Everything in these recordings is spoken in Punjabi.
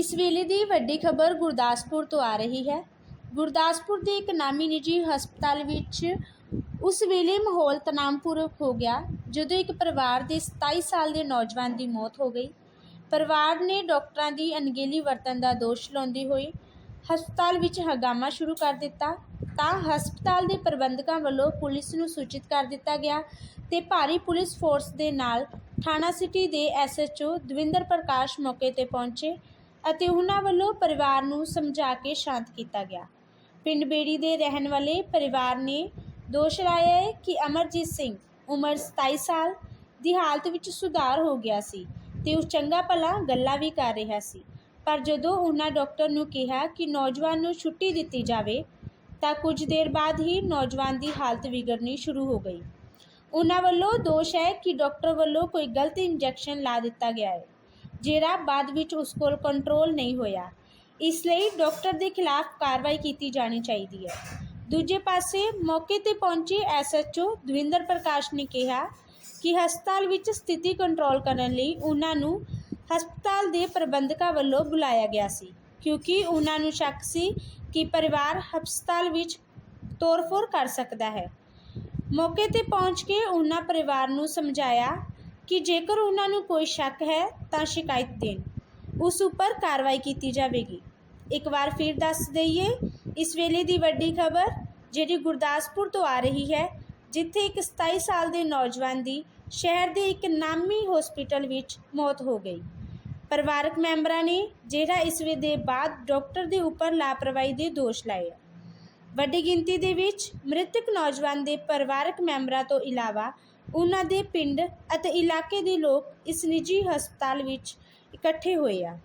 ਇਸ ਵੇਲੇ ਦੀ ਵੱਡੀ ਖਬਰ ਗੁਰਦਾਸਪੁਰ ਤੋਂ ਆ ਰਹੀ ਹੈ। ਗੁਰਦਾਸਪੁਰ ਦੇ ਇੱਕ ਨਾਮੀ ਨਿੱਜੀ ਹਸਪਤਾਲ ਵਿੱਚ ਉਸ ਵੇਲੇ ਮਾਹੌਲ ਤਣਾਅਪੂਰਨ ਹੋ ਗਿਆ, ਜਦੋਂ ਇੱਕ ਪਰਿਵਾਰ ਦੇ 27 ਸਾਲ ਦੇ ਨੌਜਵਾਨ ਦੀ ਮੌਤ ਹੋ ਗਈ। ਪਰਿਵਾਰ ਨੇ ਡਾਕਟਰਾਂ ਦੀ ਅਣਗਹਿਲੀ ਵਰਤਣ ਦਾ ਦੋਸ਼ ਲਾਉਂਦੇ ਹੋਏ ਹਸਪਤਾਲ ਵਿੱਚ ਹੰਗਾਮਾ ਸ਼ੁਰੂ ਕਰ ਦਿੱਤਾ। ਤਾਂ ਹਸਪਤਾਲ ਦੇ ਪ੍ਰਬੰਧਕਾਂ ਵੱਲੋਂ ਪੁਲਿਸ ਨੂੰ ਸੂਚਿਤ ਕਰ ਦਿੱਤਾ ਗਿਆ ਤੇ ਭਾਰੀ ਪੁਲਿਸ ਫੋਰਸ ਦੇ ਨਾਲ ਥਾਣਾ ਸਿਟੀ ਦੇ ਐਸਐਚਓ ਦਵਿੰਦਰ ਪ੍ਰਕਾਸ਼ ਮੌਕੇ ਤੇ ਪਹੁੰਚੇ। ਅਤੇ ਉਹਨਾਂ ਵੱਲੋਂ ਪਰਿਵਾਰ ਨੂੰ ਸਮਝਾ ਕੇ ਸ਼ਾਂਤ ਕੀਤਾ ਗਿਆ। ਪਿੰਡ ਬੇੜੀ ਦੇ ਰਹਿਣ ਵਾਲੇ ਪਰਿਵਾਰ ਨੇ ਦੋਸ਼ ਲਾਇਆ ਹੈ ਕਿ ਅਮਰਜੀਤ ਸਿੰਘ ਉਮਰ 27 ਸਾਲ ਦੀ ਹਾਲਤ ਵਿੱਚ ਸੁਧਾਰ ਹੋ ਗਿਆ ਸੀ ਤੇ ਉਹ ਚੰਗਾ ਭਲਾ ਗੱਲਾਂ ਵੀ ਕਰ ਰਿਹਾ ਸੀ। ਪਰ ਜਦੋਂ ਉਹਨਾਂ ਡਾਕਟਰ ਨੂੰ ਕਿਹਾ ਕਿ ਨੌਜਵਾਨ ਨੂੰ ਛੁੱਟੀ ਦਿੱਤੀ ਜਾਵੇ, ਤਾਂ ਕੁਝ ਦੇਰ ਬਾਅਦ ਹੀ ਨੌਜਵਾਨ ਦੀ ਹਾਲਤ ਵਿਗੜਨੀ ਸ਼ੁਰੂ ਹੋ ਗਈ। ਉਹਨਾਂ ਵੱਲੋਂ ਦੋਸ਼ ਹੈ ਕਿ ਡਾਕਟਰ ਵੱਲੋਂ ਕੋਈ ਗਲਤ ਇੰਜੈਕਸ਼ਨ ਲਾ ਦਿੱਤਾ ਗਿਆ ਹੈ। ਜਿਹੜਾ ਬਾਅਦ ਵਿੱਚ ਉਸ ਕੋਲ ਕੰਟਰੋਲ ਨਹੀਂ ਹੋਇਆ। ਇਸ ਲਈ ਡਾਕਟਰ ਦੇ ਖਿਲਾਫ ਕਾਰਵਾਈ ਕੀਤੀ ਜਾਣੀ ਚਾਹੀਦੀ ਹੈ। ਦੂਜੇ ਪਾਸੇ ਮੌਕੇ ਤੇ ਪਹੁੰਚੇ ਐਸਐਚਓ ਦਵਿੰਦਰ ਪ੍ਰਕਾਸ਼ ਨੇ ਕਿਹਾ ਕਿ ਹਸਪਤਾਲ ਵਿੱਚ ਸਥਿਤੀ ਕੰਟਰੋਲ ਕਰਨ ਲਈ ਉਹਨਾਂ ਨੂੰ ਹਸਪਤਾਲ ਦੇ ਪ੍ਰਬੰਧਕਾਂ ਵੱਲੋਂ ਬੁਲਾਇਆ ਗਿਆ ਸੀ, ਕਿਉਂਕਿ ਉਹਨਾਂ ਨੂੰ ਸ਼ੱਕ ਸੀ ਕਿ ਪਰਿਵਾਰ ਹਸਪਤਾਲ ਵਿੱਚ ਤੋੜਫੋੜ ਕਰ ਸਕਦਾ ਹੈ। ਮੌਕੇ ਤੇ ਪਹੁੰਚ ਕੇ ਉਹਨਾਂ ਪਰਿਵਾਰ ਨੂੰ ਸਮਝਾਇਆ ਕਿ ਜੇਕਰ ਉਹਨਾਂ ਨੂੰ ਕੋਈ ਸ਼ੱਕ ਹੈ ਤਾਂ ਸ਼ਿਕਾਇਤ ਦੇਣ। ਉਸ ਉੱਪਰ ਕਾਰਵਾਈ ਕੀਤੀ ਜਾਵੇਗੀ। ਇੱਕ ਵਾਰ ਫਿਰ ਦੱਸ ਦਈਏ, ਇਸ ਵੇਲੇ ਦੀ ਵੱਡੀ ਖਬਰ ਜਿਹੜੀ ਗੁਰਦਾਸਪੁਰ ਤੋਂ ਆ ਰਹੀ ਹੈ, ਜਿੱਥੇ ਇੱਕ 27 ਸਾਲ ਦੇ ਨੌਜਵਾਨ ਦੀ ਸ਼ਹਿਰ ਦੇ ਇੱਕ ਨਾਮੀ ਹਸਪੀਟਲ ਵਿੱਚ ਮੌਤ ਹੋ ਗਈ। ਪਰਿਵਾਰਕ ਮੈਂਬਰਾਂ ਨੇ ਜਿਹੜਾ ਇਸ ਵੇ ਦੇ ਬਾਅਦ ਡਾਕਟਰ ਦੇ ਉੱਪਰ ਲਾਪਰਵਾਹੀ ਦੇ ਦੋਸ਼ ਲਾਏ ਵੱਡੀ ਗਿਣਤੀ ਦੇ ਵਿੱਚ ਮ੍ਰਿਤਕ ਨੌਜਵਾਨ ਦੇ ਪਰਿਵਾਰਕ ਮੈਂਬਰਾਂ ਤੋਂ ਇਲਾਵਾ ਉਹਨਾਂ ਦੇ ਪਿੰਡ ਅਤੇ ਇਲਾਕੇ ਦੇ ਲੋਕ ਇਸ ਨਿੱਜੀ ਹਸਪਤਾਲ ਵਿੱਚ ਇਕੱਠੇ ਹੋਏ ਆ।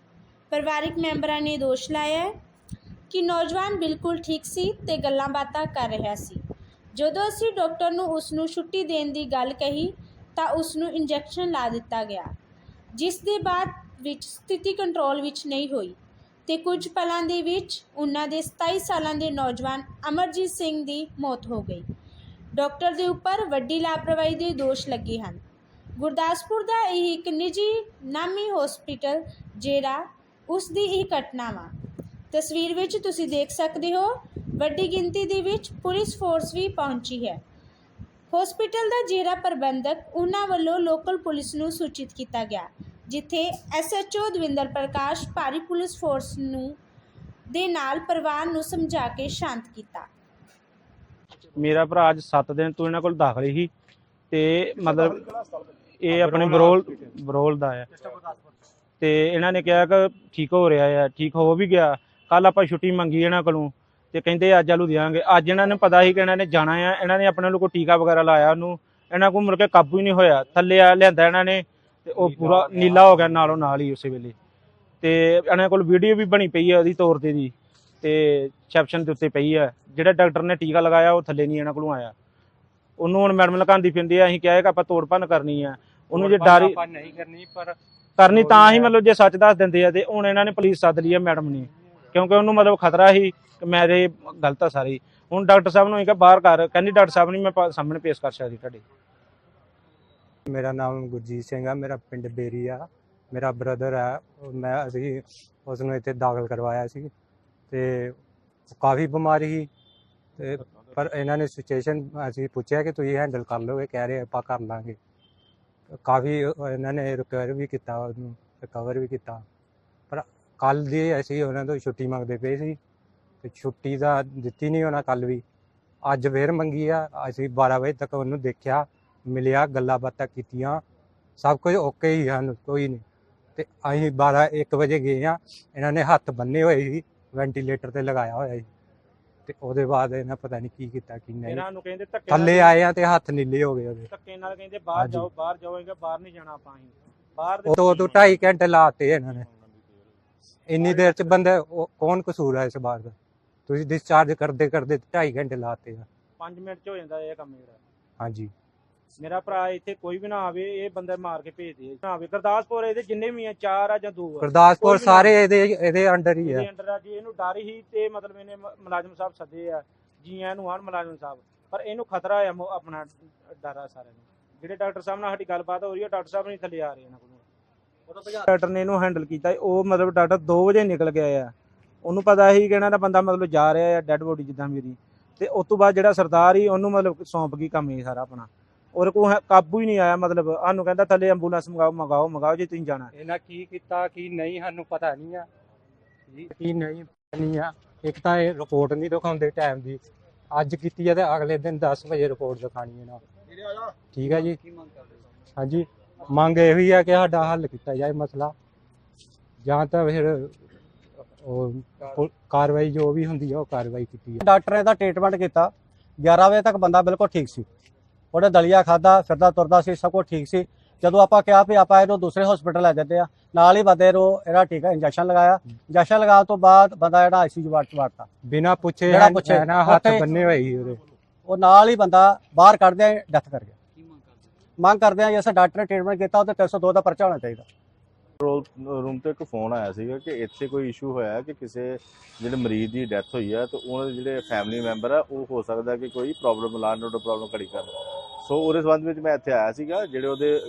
ਪਰਿਵਾਰਕ ਮੈਂਬਰਾਂ ਨੇ ਦੋਸ਼ ਲਾਇਆ ਹੈ ਕਿ ਨੌਜਵਾਨ ਬਿਲਕੁਲ ਠੀਕ ਸੀ ਤੇ ਗੱਲਾਂ ਬਾਤਾਂ ਕਰ ਰਿਹਾ ਸੀ। ਜਦੋਂ ਅਸੀਂ ਡਾਕਟਰ ਨੂੰ ਉਸ ਨੂੰ ਛੁੱਟੀ ਦੇਣ ਦੀ ਗੱਲ ਕਹੀ ਤਾਂ ਉਸ ਨੂੰ ਇੰਜੈਕਸ਼ਨ ਲਾ ਦਿੱਤਾ ਗਿਆ, ਜਿਸ ਦੇ ਬਾਅਦ ਵਿੱਚ ਸਥਿਤੀ ਕੰਟਰੋਲ ਵਿੱਚ ਨਹੀਂ ਹੋਈ ਤੇ ਕੁਝ ਪਲਾਂ ਦੇ ਵਿੱਚ ਉਹਨਾਂ ਦੇ 27 ਸਾਲਾਂ ਦੇ ਨੌਜਵਾਨ ਅਮਰਜੀਤ ਸਿੰਘ ਦੀ ਮੌਤ ਹੋ ਗਈ। ਡਾਕਟਰ ਦੇ ਉੱਪਰ ਵੱਡੀ ਲਾਪਰਵਾਹੀ ਦੇ ਦੋਸ਼ ਲੱਗੇ ਹਨ। ਗੁਰਦਾਸਪੁਰ ਦਾ ਇਹ ਇੱਕ ਨਿੱਜੀ ਨਾਮੀ ਹਸਪੀਟਲ ਜਿਹੜਾ ਉਸ ਦੀ ਇਹ ਘਟਨਾ ਵਾ। ਤਸਵੀਰ ਵਿੱਚ ਤੁਸੀਂ ਦੇਖ ਸਕਦੇ ਹੋ, ਵੱਡੀ ਗਿਣਤੀ ਦੇ ਵਿੱਚ ਪੁਲਿਸ ਫੋਰਸ ਵੀ ਪਹੁੰਚੀ ਹੈ। ਹਸਪੀਟਲ ਦਾ ਜਿਹੜਾ ਪ੍ਰਬੰਧਕ ਉਹਨਾਂ ਵੱਲੋਂ ਲੋਕਲ ਪੁਲਿਸ ਨੂੰ ਸੂਚਿਤ ਕੀਤਾ ਗਿਆ, ਜਿੱਥੇ ਐਸਐਚਓ ਦਵਿੰਦਰ ਪ੍ਰਕਾਸ਼ ਭਾਰੀ ਪੁਲਿਸ ਫੋਰਸ ਨੂੰ ਦੇ ਨਾਲ ਪਰਿਵਾਰ ਨੂੰ ਸਮਝਾ ਕੇ ਸ਼ਾਂਤ ਕੀਤਾ। ਮੇਰਾ ਭਰਾ ਅੱਜ 7 ਦਿਨ ਤੋਂ ਇਹਨਾਂ ਕੋਲ ਦਾਖਲ ਸੀ ਤੇ ਮਤਲਬ ਇਹ ਆਪਣੇ ਬਰੋਲ ਬਰੋਲ ਦਾ ਹੈ ਤੇ ਇਹਨਾਂ ਨੇ ਕਿਹਾ ਕਿ ਠੀਕ ਹੋ ਰਿਹਾ ਹੈ ਠੀਕ ਹੋ ਵੀ ਗਿਆ। ਕੱਲ ਆਪਾਂ ਛੁੱਟੀ ਮੰਗੀ ਇਹਨਾਂ ਕੋਲੋਂ ਤੇ ਕਹਿੰਦੇ ਅੱਜ ਆਲੂ ਦਿਆਂਗੇ ਅੱਜ ਇਹਨਾਂ ਨੂੰ ਪਤਾ ਸੀ ਕਿ ਇਹਨਾਂ ਨੇ ਜਾਣਾ ਆ। ਇਹਨਾਂ ਨੇ ਆਪਣੇ ਕੋਈ ਟੀਕਾ ਵਗੈਰਾ ਲਾਇਆ ਉਹਨੂੰ। ਇਹਨਾਂ ਕੋਲ ਮੁੜ ਕੇ ਕਾਬੂ ਹੀ ਨਹੀਂ ਹੋਇਆ। ਥੱਲੇ ਆ ਲਿਆਂਦਾ ਇਹਨਾਂ ਨੇ ਤੇ ਉਹ ਪੂਰਾ ਨੀਲਾ ਹੋ ਗਿਆ ਨਾਲੋਂ ਨਾਲ ਹੀ ਉਸੇ ਵੇਲੇ। ਤੇ ਇਹਨਾਂ ਕੋਲ ਵੀਡੀਓ ਵੀ ਬਣੀ ਪਈ ਹੈ ਉਹਦੀ ਤੌਰ ਤੇ ਦੀ। ਤੇ ਰਿਸੈਪਸ਼ਨ ਦੇ ਉੱਤੇ ਪਈ ਹੈ ਜਿਹੜਾ ਡਾਕਟਰ ਨੇ ਟੀਕਾ ਲਗਾਇਆ ਉਹ ਥੱਲੇ ਨਹੀਂ ਇਹਨਾਂ ਕੋਲੋਂ ਆਇਆ। ਉਹਨੂੰ ਹੁਣ ਮੈਡਮ ਲਗਾਉਂਦੀ ਫਿਰਦੀ ਆ ਅਸੀਂ ਕਿਹਾ ਕਿ ਆਪਾਂ ਤੋੜ ਭੰਨ ਕਰਨੀ ਆ। ਉਹਨੂੰ ਜੇ ਡਾਰੀ ਆਪਾਂ ਨਹੀਂ ਕਰਨੀ ਪਰ ਕਰਨੀ ਤਾਂ ਹੀ ਮਤਲਬ ਜੇ ਸੱਚ ਦੱਸ ਦਿੰਦੇ ਆ ਤੇ ਹੁਣ ਇਹਨਾਂ ਨੇ ਪੁਲਿਸ ਸੱਦ ਲਈ ਆ ਮੈਡਮ ਨੇ। ਕਿਉਂਕਿ ਉਹਨੂੰ ਮਤਲਬ ਖਤਰਾ ਸੀ ਕਿ ਮੇਰੇ ਗਲਤ ਆ ਸਾਰੀ। ਹੁਣ ਡਾਕਟਰ ਸਾਹਿਬ ਨੂੰ ਇਹ ਕਿ ਬਾਹਰ ਕਰ ਕਹਿੰਦੀ ਡਾਕਟਰ ਸਾਹਿਬ ਨਹੀਂ ਮੈਂ ਸਾਹਮਣੇ ਪੇਸ਼ ਕਰ ਸਕਦੀ ਤੁਹਾਡੇ। ਮੇਰਾ ਨਾਮ ਗੁਰਜੀਤ ਸਿੰਘ ਆ ਮੇਰਾ ਪਿੰਡ ਬੇਰੀ ਆ। ਮੇਰਾ ਬ੍ਰਦਰ ਆ। ਮੈਂ ਅਸੀਂ ਉਸ ਨੂੰ ਇੱਥੇ ਦਾਖਲ ਕਰਵਾਇਆ ਸੀ। ਤੇ ਕਾਫੀ ਬਿਮਾਰ ਸੀ ਤੇ ਪਰ ਇਹਨਾਂ ਨੇ ਸਿਚੁਏਸ਼ਨ ਅਸੀਂ ਪੁੱਛਿਆ ਕਿ ਤੁਸੀਂ ਹੈਂਡਲ ਕਰ ਲਓਗੇ, ਕਹਿ ਰਹੇ ਆਪਾਂ ਕਰ ਲਾਂਗੇ। ਕਾਫੀ ਇਹਨਾਂ ਨੇ ਰਿਕਵਰ ਵੀ ਕੀਤਾ, ਉਹਨੂੰ ਰਿਕਵਰ ਵੀ ਕੀਤਾ। ਪਰ ਕੱਲ ਦੀ ਅਸੀਂ ਉਹਨਾਂ ਤੋਂ ਛੁੱਟੀ ਮੰਗਦੇ ਪਏ ਸੀ ਤੇ ਛੁੱਟੀ ਦਾ ਦਿੱਤੀ ਨਹੀਂ ਉਹਨਾਂ ਕੱਲ ਵੀ। ਅੱਜ ਫੇਰ ਮੰਗੀ ਆ, ਅਸੀਂ 12 ਵਜੇ ਤੱਕ ਉਹਨੂੰ ਦੇਖਿਆ, ਮਿਲਿਆ, ਗੱਲਾਂ ਬਾਤਾਂ ਕੀਤੀਆਂ, ਸਭ ਕੁਝ ਓਕੇ ਹੀ ਹਨ ਕੋਈ ਨਹੀਂ। ਤੇ ਅਸੀਂ 12 1 ਵਜੇ ਗਏ ਆ, ਇਹਨਾਂ ਨੇ ਹੱਥ ਬੰਨੇ ਹੋਏ ਸੀ। ਵੈਂਟੀਲੇਟਰ ਤੇ ਲਗਾਇਆ ਹੋਇਆ ਸੀ। ਤੇ ਉਹਦੇ ਬਾਅਦ ਇਹਨਾਂ ਪਤਾ ਨਹੀਂ ਕੀ ਕੀਤਾ ਕੀ ਨਹੀਂ। ਇਹਨਾਂ ਨੂੰ ਕਹਿੰਦੇ ਧੱਕੇ ਥੱਲੇ ਆਏ ਆ ਤੇ ਹੱਥ ਨੀਲੇ ਹੋ ਗਏ ਉਹਦੇ। ਧੱਕੇ ਨਾਲ ਕਹਿੰਦੇ ਬਾਹਰ ਹਾਂਜੀ। ਜਾਓ ਬਾਹਰ ਜਾਓਗੇ ਬਾਹਰ ਨਹੀਂ ਜਾਣਾ ਆਪਾਂ ਅਸੀਂ। ਬਾਹਰ ਦੇ ਦੋ ਤੋਂ ਢਾਈ ਘੰਟੇ ਲਾਤੇ ਇਹਨਾਂ ਨੇ। ਇੰਨੀ ਦੇਰ ਚ ਬੰਦੇ ਉਹ- ਕੌਣ ਕਸੂਰ ਹੈ ਇਸ ਬਾਤ ਦਾ? ਤੁਸੀਂ ਡਿਸਚਾਰਜ ਕਰਦੇ ਕਰਦੇ ਢਾਈ ਘੰਟੇ ਲਾਤੇ ਆ। 5 ਮਿੰਟ ਚ ਹੋ ਜਾਂਦਾ ਇਹ ਕੰਮ ਜਿਹੜਾ। ਹਾਂਜੀ। ਮੇਰਾ ਭਰਾ ਇੱਥੇ ਕੋਈ ਵੀ ਨਾ ਆਵੇ ਇਹ ਬੰਦੇ ਮਾਰ ਕੇ ਭੇਜਦੇ ਆ ਨਾ ਆਵੇ। ਗੁਰਦਾਸਪੁਰ ਇਹਦੇ ਜਿੰਨੇ ਵੀ ਆ ਚਾਰ ਆ ਜਾਂ ਦੋ ਆ। ਗੁਰਦਾਸਪੁਰ ਸਾਰੇ ਇਹਦੇ ਇਹਦੇ ਅੰਡਰ ਹੀ ਆ। ਇਹਦੇ ਅੰਡਰ ਆ। ਜੀ ਇਹਨੂੰ ਡਰ ਹੀ ਤੇ ਮਤਲਬ ਇਹਨੇ ਮ- ਮੁਲਾਜ਼ਮ ਸਾਹਿਬ ਸੱਦੇ ਆ ਜੀ ਆਇਆਂ ਨੂੰ ਆਣ ਮੁਲਾਜ਼ਮ ਸਾਹਿਬ। ਪਰ ਇਹਨੂੰ ਖਤਰਾ ਆ ਮੋ- ਆਪਣਾ ਡਰ ਆ ਸਾਰਿਆਂ ਨੂੰ। ਜਿਹੜੇ ਡਾਕਟਰ ਸਾਹਿਬ ਨਾਲ ਸਾਡੀ ਗੱਲਬਾਤ ਹੋ ਰਹੀ ਹੈ ਡਾਕਟਰ ਸਾਹਿਬ ਨਹੀਂ ਥੱਲੇ ਆ ਰਹੇ ਇਹਨਾਂ ਕੋਲ। ਡਾਕਟਰ ਨੇ ਇਹਨੂੰ ਹੈਂਡਲ ਕੀਤਾ। ਉਹ ਮਤਲਬ ਡਾਕਟਰ 2 ਵਜੇ ਨਿਕਲ ਗਿਆ ਆ। ਉਹਨੂੰ ਪਤਾ ਸੀ ਕਿ ਇਹਨਾਂ ਦਾ ਬੰਦਾ ਮਤਲਬ ਜਾ ਰਿਹਾ ਆ ਡੈੱਡ ਬੋਡੀ ਜਿੱਦਾਂ ਮੇਰੀ। ਤੇ ਉਸ ਤੋਂ ਬਾਅਦ ਜਿਹੜਾ ਸਰਦਾਰ ਹੀ ਉਹਨੂੰ ਮਤਲਬ ਸੌਂਪ ਗਈ ਕੰਮ ਇਹ ਸਾਰਾ ਆਪਣਾ। ਔਰ ਕੋ ਕਾਬੂ ਹੀ ਨਹੀਂ ਆਇਆ ਮਤਲਬ ਸਾਨੂੰ ਕਹਿੰਦਾ ਥੱਲੇ ਐਂਬੂਲੈਂਸ ਮੰਗਾਓ ਮੰਗਾਓ ਮੰਗਾਓ ਜੇ ਤੁਸੀਂ ਜਾਣਾ। ਇਹਨਾਂ ਕੀ ਕੀਤਾ ਕੀ ਨਹੀਂ ਸਾਨੂੰ ਪਤਾ ਨਹੀਂ ਆ। ਜੀ, ਕੀ ਨਹੀਂ ਪਤਾ ਨਹੀਂ ਆ। ਇੱਕ ਤਾਂ ਇਹ ਰਿਪੋਰਟ ਨਹੀਂ ਦਿਖਾਉਂਦੇ ਟਾਈਮ ਦੀ। ਅੱਜ ਕੀਤੀ ਆ ਤੇ ਅਗਲੇ ਦਿਨ 10 ਵਜੇ ਰਿਪੋਰਟ ਦਿਖਾਣੀ ਇਹਨਾਂ ਠੀਕ ਆ ਜੀ? ਹਾਂਜੀ। ਮੰਗ ਇਹ ਹੀ ਆ ਕਿ ਸਾਡਾ ਹੱਲ ਕੀਤਾ ਜਾਏ ਮਸਲਾ। ਜਾਂ ਤਾਂ ਫਿਰ ਉਹ ਕਾਰਵਾਈ ਜੋ ਵੀ ਹੁੰਦੀ ਆ ਉਹ ਕਾਰਵਾਈ ਕੀਤੀ ਜਾਏ। ਡਾਕਟਰ ਨੇ ਤਾਂ ਟ੍ਰੀਟਮੈਂਟ ਕੀਤਾ। 11 ਵਜੇ ਤੱਕ ਬੰਦਾ ਬਿਲਕੁਲ ਠੀਕ ਸੀ। ਉਹਨੇ ਦਲੀਆ ਖਾਦਾ ਫਿਰਦਾ ਤੁਰਦਾ ਸੀ ਸਭ ਕੁਝ ਠੀਕ ਸੀ। ਜਦੋਂ ਆਪਾਂ ਕਿਹਾ ਵੀ ਆਪਾਂ ਇਹਨੂੰ ਦੂਸਰੇ ਹਸਪੀਟਲ ਲੈ ਜਾਂਦੇ ਆ ਨਾਲ ਹੀ ਬੰਦੇ ਨੂੰ ਇਹਦਾ ਟੀਕਾ ਇੰਜੈਕਸ਼ਨ ਲਗਾਇਆ। ਇੰਜੈਕਸ਼ਨ ਲਗਾਉਣ ਤੋਂ ਬਾਅਦ ਬੰਦਾ ਜਿਹੜਾ ਆਈਸੀਯੂ ਵਾਰਡ ਚ ਵੜਤਾ ਬਿਨਾ ਪੁੱਛੇ ਜਿਹੜਾ ਪੁੱਛੇ, ਨਾ ਹੱਥ ਬੰਨੇ ਹੋਏ ਸੀ ਉਹਦੇ। ਉਹ ਨਾਲ ਹੀ ਬੰਦਾ ਬਾਹਰ ਕੱਢਦੇ ਡੈਥ ਕਰ ਗਿਆ। ਮੰਗ ਕਰਦੇ ਆ ਜਿਸ ਡਾਕਟਰ ਨੇ ਟ੍ਰੀਟਮੈਂਟ ਕੀਤਾ ਉਹ ਤੇ 302 ਦਾ ਪਰਚਾ ਹੋਣਾ ਚਾਹੀਦਾ। ਰੂਮ ਤੇ ਇੱਕ ਫੋਨ ਆਇਆ ਸੀਗਾ ਕਿ ਇੱਥੇ ਕੋਈ ਇਸ਼ੂ ਹੋਇਆ ਕਿ ਕਿਸੇ ਜਿਹੜੇ ਮਰੀਜ਼ ਦੀ ਡੈਥ ਹੋਈ ਆ ਤੇ ਉਹਨਾਂ ਦੇ ਜਿਹੜੇ ਫੈਮਿਲੀ ਮੈਂਬਰ ਆ ਉਹ ਹੋ ਸਕਦਾ ਕਿ ਕੋਈ ਪ੍ਰੋਬਲਮ ਲਾਣ ਨੂੰ ਪ੍ਰੋਬਲਮ ਖੜੀ ਕਰਨ ਸੋ ਉਹਦੇ ਸੰਬੰਧ ਵਿੱਚ ਮੈਂ ਇੱਥੇ ਆਇਆ ਸੀਗਾ ਜਿਹੜੇ ਉਹਦੇ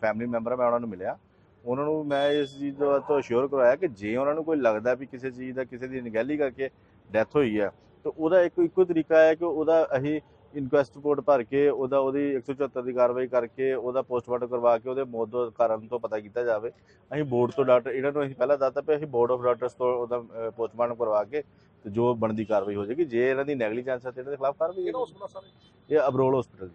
ਫੈਮਿਲੀ ਮੈਂਬਰ ਆ ਮੈਂ ਉਹਨਾਂ ਨੂੰ ਮਿਲਿਆ। ਉਹਨਾਂ ਨੂੰ ਮੈਂ ਇਸ ਚੀਜ਼ ਤੋਂ ਤੋਂ ਅਸ਼ੋਰ ਕਰਵਾਇਆ ਕਿ ਜੇ ਉਹਨਾਂ ਨੂੰ ਕੋਈ ਲੱਗਦਾ ਵੀ ਕਿਸੇ ਚੀਜ਼ ਦਾ ਕਿਸੇ ਦੀ ਅਣਗਹਿਲੀ ਕਰਕੇ ਡੈਥ ਹੋਈ ਆ ਤਾਂ ਉਹਦਾ ਇੱਕ ਇੱਕੋ ਤਰੀਕਾ ਹੈ ਕਿ ਉਹਦਾ ਅਸੀਂ ਇਨਕੁਐਸਟ ਰਿਪੋਰਟ ਭਰ ਕੇ ਉਹਦਾ ਉਹਦੀ 174 ਦੀ ਕਾਰਵਾਈ ਕਰਕੇ ਉਹਦਾ ਪੋਸਟਮਾਰਟਮ ਕਰਵਾ ਕੇ ਉਹਦੇ ਮੌਤ ਦਾ ਕਾਰਨ ਤੋਂ ਪਤਾ ਕੀਤਾ ਜਾਵੇ। ਅਸੀਂ ਬੋਰਡ ਤੋਂ ਡਾਕਟਰ ਇਹਨਾਂ ਨੂੰ ਅਸੀਂ ਪਹਿਲਾਂ ਦੱਸਤਾ ਵੀ ਅਸੀਂ ਬੋਰਡ ਆਫ ਡਾਕਟਰਸ ਤੋਂ ਉਹਦਾ ਪੋਸਟਮਾਰਟਮ ਕਰਵਾ ਕੇ ਤੇ ਜੋ ਬਣਦੀ ਕਾਰਵਾਈ ਹੋ ਜਾਏਗੀ ਜੇ ਇਹਨਾਂ ਦੀ ਨੈਗਲੀਜੈਂਸ ਹੈ ਤੇ ਇਹਨਾਂ ਦੇ ਖਿਲਾਫ ਕਾਰਵਾਈ। ਇਹ ਅਬਰੋਲ ਹਸਪੀਟਲ ਦੀ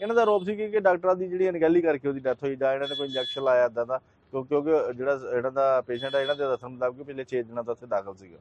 ਇਹਨਾਂ ਦਾ ਆਰੋਪ ਸੀ ਕਿ ਡਾਕਟਰਾਂ ਦੀ ਜਿਹੜੀ ਅਣਗਹਿਲੀ ਕਰਕੇ ਉਹਦੀ ਡੈਥ ਹੋਈ ਜਾਂ ਇਹਨਾਂ ਨੇ ਕੋਈ ਇੰਜੈਕਸ਼ਨ ਲਾਇਆ ਇਦਾਂ ਦਾ, ਕਿਉਂਕਿ ਜਿਹੜਾ ਇਹਨਾਂ ਦਾ ਪੇਸ਼ੈਂਟ ਹੈ ਇਹਨਾਂ ਦੇ ਦੱਸਣ ਮੁਤਾਬਕ ਪਿਛਲੇ 6 ਦਿਨਾਂ ਤੋਂ ਉੱਥੇ ਦਾਖਲ ਸੀਗਾ।